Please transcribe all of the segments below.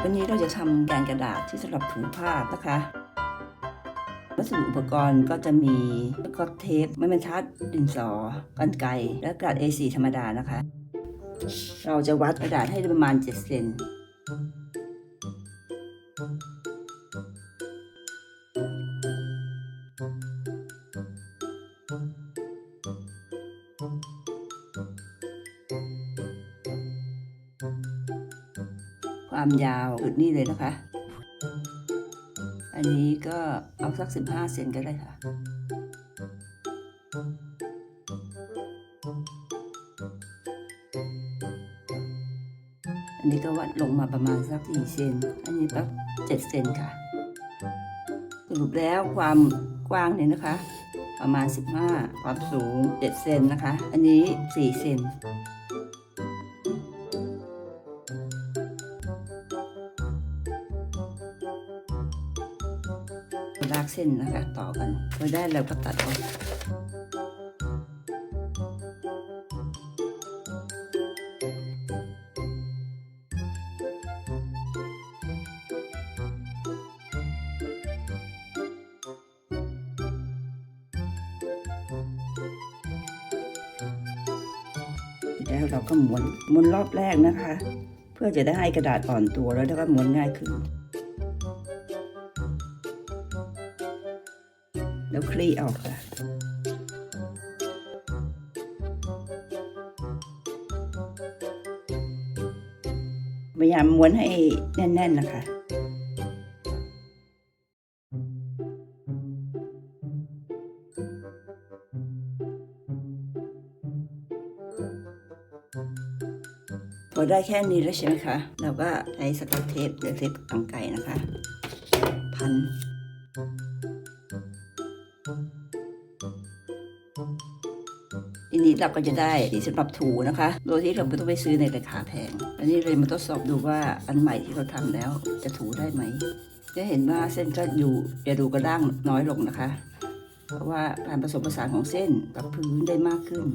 วันนี้เราจะทำแกนกระดาษที่สำหรับถูภาพนะคะ วัสดุอุปกรณ์ก็จะมีก็เทปไม้บรรทัดดินสอกันไกรและกระดาษ A4 ธรรมดานะคะ เราจะวัดกระดาษให้ประมาณ 7 เซน ความยาวจุดนี้เลยนะคะ อันนี้ก็เอาสัก 15 เซนก็ได้ค่ะ อันนี้ก็วัดลงมาประมาณสัก4เซน อันนี้สัก7เซนค่ะ สรุปแล้วความกว้างเนี่ยนะคะ ประมาณ 15 ความสูง 7 เซนนะคะ อันนี้ 4 เซน ลากเส้นนะคะ ต่อกันพอได้แล้วก็ตัดออกแล้วเราก็ม้วนม้วนรอบแรกนะคะ เพื่อจะได้ให้กระดาษอ่อนตัวแล้วก็ม้วนง่ายขึ้น แล้วคลี่ออกค่ะพยายามม้วนให้แน่น ๆ นะคะพอได้แค่นี้แล้วใช่ไหมคะ เราก็ใช้สกอตเทปหรือเทปอังไก่นะคะ พัน นี้เราก็จะได้สีสำหรับถูนะคะ โดยที่เราไม่ต้องไปซื้อในราคาแพง อันนี้เลยมาทดสอบดูว่าอันใหม่ที่เราทำแล้วจะถูได้ไหม จะเห็นว่าเส้นก็อยู่จะดูกระด้างน้อยลงนะคะ เพราะว่าการผสมผสานของเส้นกับพื้นได้มากขึ้น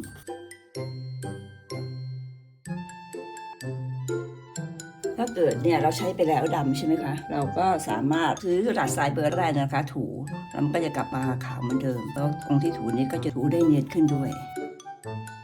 ถ้าเกิดเนี่ยเราใช้ไปแล้วดำใช่ไหมคะ เราก็สามารถซื้อกระดาษทรายเบอร์ได้นะคะ ถูแล้วมันก็จะกลับมาขาวเหมือนเดิม แล้วตรงที่ถูนี้ก็จะถูได้เนียนขึ้นด้วย Thank you.